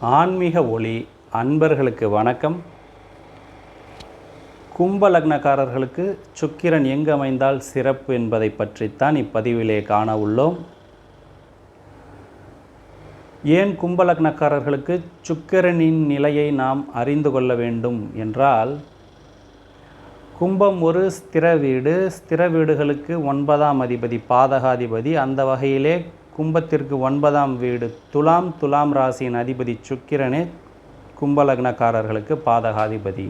ஆன்மீக ஒளி அன்பர்களுக்கு வணக்கம். கும்ப லக்னக்காரர்களுக்கு சுக்கிரன் எங்கு அமைந்தால் சிறப்பு என்பதை பற்றித்தான் இப்பதிவிலே காண உள்ளோம். ஏன் கும்ப லக்னக்காரர்களுக்கு சுக்கிரனின் நிலையை நாம் அறிந்து கொள்ள வேண்டும் என்றால் கும்பம் ஒரு ஸ்திர வீடு. ஸ்திர வீடுகளுக்கு ஒன்பதாம் அதிபதி பாதகாதிபதி. அந்த வகையிலே கும்பத்திற்கு ஒன்பதாம் வீடு. துலாம் துலாம் ராசியின் அதிபதி சுக்கிரனே கும்பலக்னக்காரர்களுக்கு பாதகாதிபதி.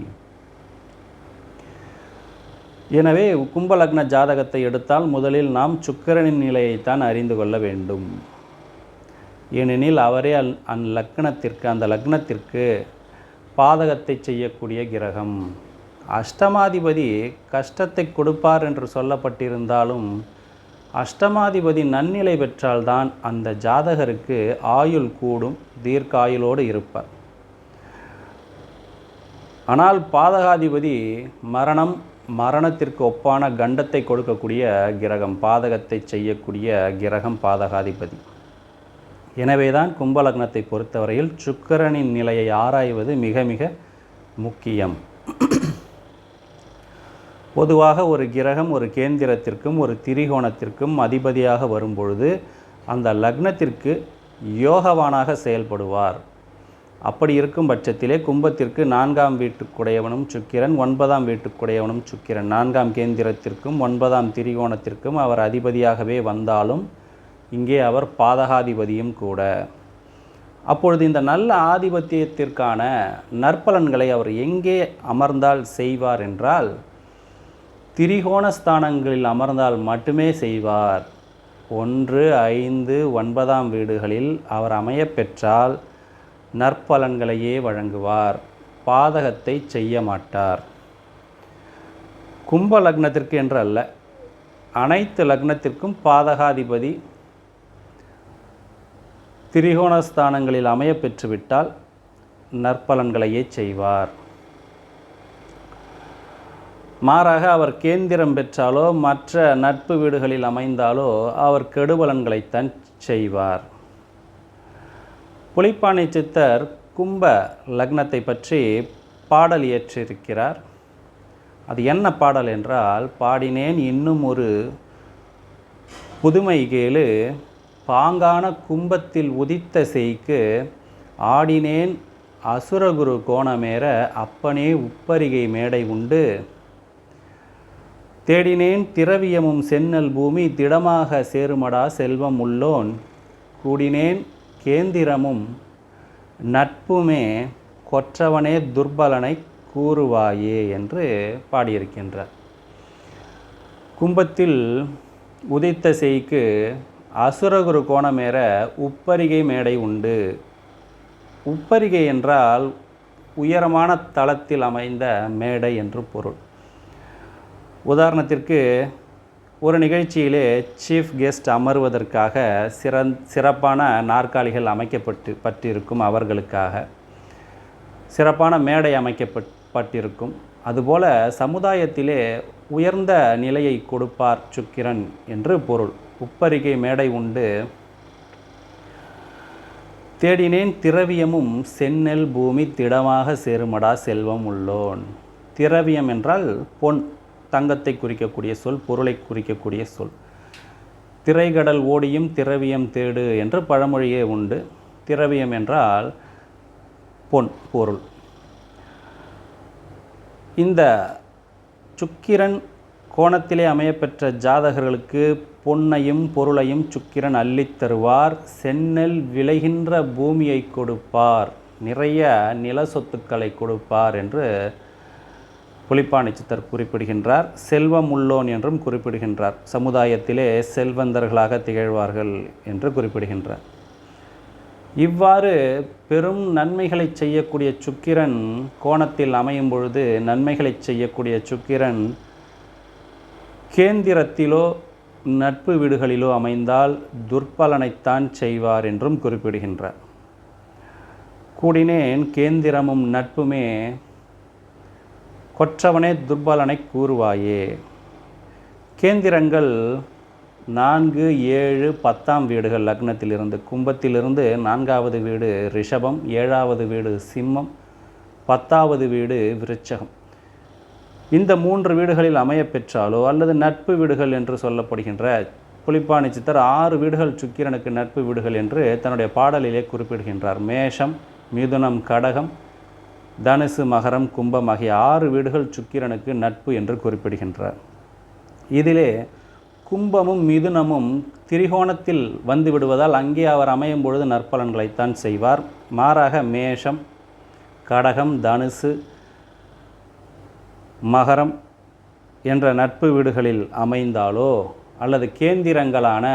எனவே கும்பலக்ன ஜாதகத்தை எடுத்தால் முதலில் நாம் சுக்கிரனின் நிலையைத்தான் அறிந்து கொள்ள வேண்டும். ஏனெனில் அவரே அல் அந் லக்னத்திற்கு அந்த லக்னத்திற்கு பாதகத்தை செய்யக்கூடிய கிரகம். அஷ்டமாதிபதி கஷ்டத்தை கொடுப்பார் என்று சொல்லப்பட்டிருந்தாலும் அஷ்டமாதிபதி நன்னிலை பெற்றால்தான் அந்த ஜாதகருக்கு ஆயுள் கூடும் தீர்க்காயுளோடு இருப்பார். ஆனால் பாதகாதிபதி மரணம் மரணத்திற்கு ஒப்பான கண்டத்தை கொடுக்கக்கூடிய கிரகம் பாதகத்தை செய்யக்கூடிய கிரகம் பாதகாதிபதி. எனவேதான் கும்பலக்னத்தை பொறுத்தவரையில் சுக்கிரனின் நிலையை ஆராய்வது மிக மிக முக்கியம். பொதுவாக ஒரு கிரகம் ஒரு கேந்திரத்திற்கும் ஒரு திரிகோணத்திற்கும் அதிபதியாக வரும்பொழுது அந்த லக்னத்திற்கு யோகவானாக செயல்படுவார். அப்படி இருக்கும் பட்சத்திலே கும்பத்திற்கு நான்காம் வீட்டுக்குடையவனும் சுக்கிரன் ஒன்பதாம் வீட்டுக்குடையவனும் சுக்கிரன். நான்காம் கேந்திரத்திற்கும் ஒன்பதாம் திரிகோணத்திற்கும் அவர் அதிபதியாகவே வந்தாலும் இங்கே அவர் பாதகாதிபதியும் கூட. அப்பொழுது இந்த நல்ல ஆதிபத்தியத்திற்கான நற்பலன்களை அவர் எங்கே அமர்ந்தால் செய்வார் என்றால் திரிகோண ஸ்தானங்களில் அமர்ந்தால் மட்டுமே செய்வார். ஒன்று ஐந்து ஒன்பதாம் வீடுகளில் அவர் அமையப் பெற்றால் நற்பலன்களையே வழங்குவார். பாதகத்தை செய்ய மாட்டார். கும்ப லக்னத்திற்கு என்று அல்ல அனைத்து லக்னத்திற்கும் பாதகாதிபதி திரிகோண ஸ்தானங்களில் அமைய பெற்றுவிட்டால் நற்பலன்களையே செய்வார். மாறாக அவர் கேந்திரம் பெற்றாலோ மற்ற நட்பு வீடுகளில் அமைந்தாலோ அவர் கெடுபலன்களைத்தான் செய்வார். புலிப்பானை சித்தர் கும்ப லக்னத்தை பற்றி பாடல் இயற்றிருக்கிறார். அது என்ன பாடல் என்றால் பாடினேன் இன்னும் ஒரு புதுமை கேளு பாங்கான கும்பத்தில் உதித்த செய்க்கு ஆடினேன் அசுரகுரு கோணமேற அப்பனே உப்பரிகை மேடை உண்டு தேடினேன் திரவியமும் சென்னல் பூமி திடமாக சேருமடா செல்வம் உள்ளோன். கூடினேன் கேந்திரமும் நட்புமே கொற்றவனே துர்பலனை கூறுவாயே என்று பாடியிருக்கின்றார். கும்பத்தில் உதித்த செய்க்கு அசுரகுரு கோணமேற உப்பரிகை மேடை உண்டு. உப்பரிகை என்றால் உயரமான தளத்தில் அமைந்த மேடை என்று பொருள். உதாரணத்திற்கு ஒரு நிகழ்ச்சியிலே சீஃப் கெஸ்ட் அமர்வதற்காக சிறந் சிறப்பான நாற்காலிகள் அமைக்கப்பட்டு பட்டிருக்கும் அவர்களுக்காக. சிறப்பான மேடை அமைக்கப்பட் பட்டிருக்கும். அதுபோல சமுதாயத்திலே உயர்ந்த நிலையை கொடுப்பார் சுக்கிரன் என்று பொருள். உப்பரிகை மேடை உண்டு. தேடினேன் திரவியமும் செந்நெல் பூமி திடமாக சேருமடா செல்வம் உள்ளோன். திரவியம் என்றால் பொன். தங்கத்தை குறிக்கக்கூடிய சொல் பொருளை குறிக்கக்கூடிய சொல். திரைகடல் ஓடியும் திரவியம் தேடு என்று பழமொழியே உண்டு. திரவியம் என்றால் பொன் பொருள். இந்த சுக்கிரன் கோணத்திலே அமையப்பெற்ற ஜாதகர்களுக்கு பொன்னையும் பொருளையும் சுக்கிரன் அள்ளித் தருவார். செந்நெல் விளைகின்ற பூமியை கொடுப்பார். நிறைய நில சொத்துக்களை கொடுப்பார் என்று புலிப்பாணி சித்தர் குறிப்பிடுகின்றார் செல்வம் உள்ளோன் என்றும் குறிப்பிடுகின்றார். சமுதாயத்திலே செல்வந்தர்களாக திகழ்வார்கள் என்று குறிப்பிடுகின்றார். இவ்வாறு பெரும் நன்மைகளை செய்யக்கூடிய சுக்கிரன் கோணத்தில் அமையும் பொழுது நன்மைகளை செய்யக்கூடிய சுக்கிரன் கேந்திரத்திலோ நட்பு வீடுகளிலோ அமைந்தால் துர்பலனைத்தான் செய்வார் என்றும் குறிப்பிடுகின்றார். கூடினேன் கேந்திரமும் நட்புமே கொற்றவனே துர்பலனை கூறுவாயே. கேந்திரங்கள் நான்கு ஏழு பத்தாம் வீடுகள் லக்னத்திலிருந்து கும்பத்திலிருந்து நான்காவது வீடு ரிஷபம் ஏழாவது வீடு சிம்மம் பத்தாவது வீடு விருச்சகம். இந்த மூன்று வீடுகளில் அமைய பெற்றாலோ அல்லது நட்பு வீடுகள் என்று சொல்லப்படுகின்ற புலிப்பாணி சித்தர் ஆறு வீடுகள் சுக்கிரனுக்கு நட்பு வீடுகள் என்று தன்னுடைய பாடலிலே குறிப்பிடுகின்றார். மேஷம் மிதுனம் கடகம் தனுசு மகரம் கும்பம் ஆகிய ஆறு வீடுகள் சுக்கிரனுக்கு நட்பு என்று குறிப்பிடுகின்றார். இதிலே கும்பமும் மிதுனமும் திரிகோணத்தில் வந்து விடுவதால் அங்கே அவர் அமையும் பொழுது நற்பலன்களைத்தான் செய்வார். மாறாக மேஷம் கடகம் தனுசு மகரம் என்ற நட்பு வீடுகளில் அமைந்தாலோ அல்லது கேந்திரங்களான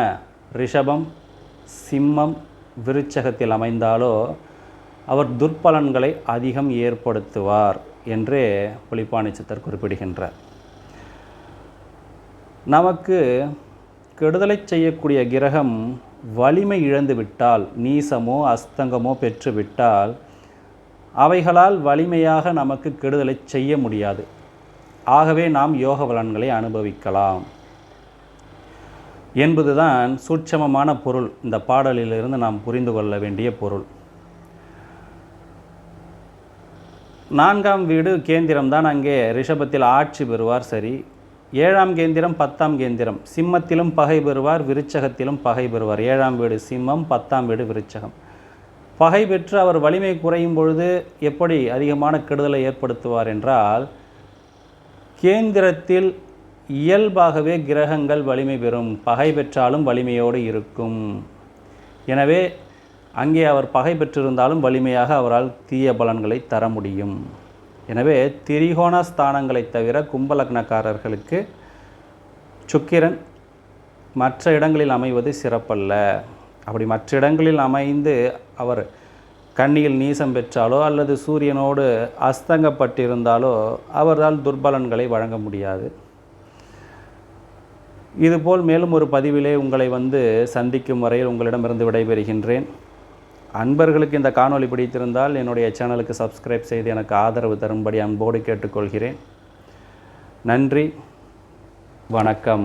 ரிஷபம் சிம்மம் விருச்சகத்தில் அமைந்தாலோ அவர் துர்பலன்களை அதிகம் ஏற்படுத்துவார் என்றே புலிப்பானிச்சித்தர் குறிப்பிடுகின்றார். நமக்கு கெடுதலை செய்யக்கூடிய கிரகம் வலிமை இழந்து விட்டால் நீசமோ அஸ்தங்கமோ பெற்றுவிட்டால் அவைகளால் வலிமையாக நமக்கு கெடுதலை செய்ய முடியாது. ஆகவே நாம் யோக பலன்களை அனுபவிக்கலாம் என்பதுதான் சூட்சமமான பொருள். இந்த பாடலிலிருந்து நாம் புரிந்து கொள்ள வேண்டிய பொருள். நான்காம் வீடு கேந்திரம் தான் அங்கே ரிஷபத்தில் ஆட்சி பெறுவார் சரி. ஏழாம் கேந்திரம் பத்தாம் கேந்திரம். சிம்மத்திலும் பகை பெறுவார் விருச்சகத்திலும் பகை பெறுவார். ஏழாம் வீடு சிம்மம் பத்தாம் வீடு விருச்சகம். பகை பெற்று அவர் வலிமை குறையும் பொழுது எப்படி அதிகமான கெடுதலை ஏற்படுத்துவார் என்றால் கேந்திரத்தில் இயல்பாகவே கிரகங்கள் வலிமை பெறும். பகை பெற்றாலும் வலிமையோடு இருக்கும். எனவே அங்கே அவர் பகை பெற்றிருந்தாலும் வலிமையாக அவரால் தீய பலன்களை தர முடியும். எனவே திரிகோண ஸ்தானங்களை தவிர கும்பலக்னக்காரர்களுக்கு சுக்கிரன் மற்ற இடங்களில் அமைவது சிறப்பல்ல. அப்படி மற்ற இடங்களில் அமைந்து அவர் கண்ணியில் நீசம் பெற்றாலோ அல்லது சூரியனோடு அஸ்தங்கப்பட்டிருந்தாலோ அவரால் துர்பலன்களை வழங்க முடியாது. இதுபோல் மேலும் ஒரு பதிவிலே உங்களை வந்து சந்திக்கும் வரையில் உங்களிடமிருந்து விடைபெறுகின்றேன். அன்பர்களுக்கு இந்த காணொளி பிடித்திருந்தால் என்னுடைய சேனலுக்கு சப்ஸ்கிரைப் செய்து எனக்கு ஆதரவு தரும்படி அன்போடு கேட்டுக்கொள்கிறேன். நன்றி. வணக்கம்.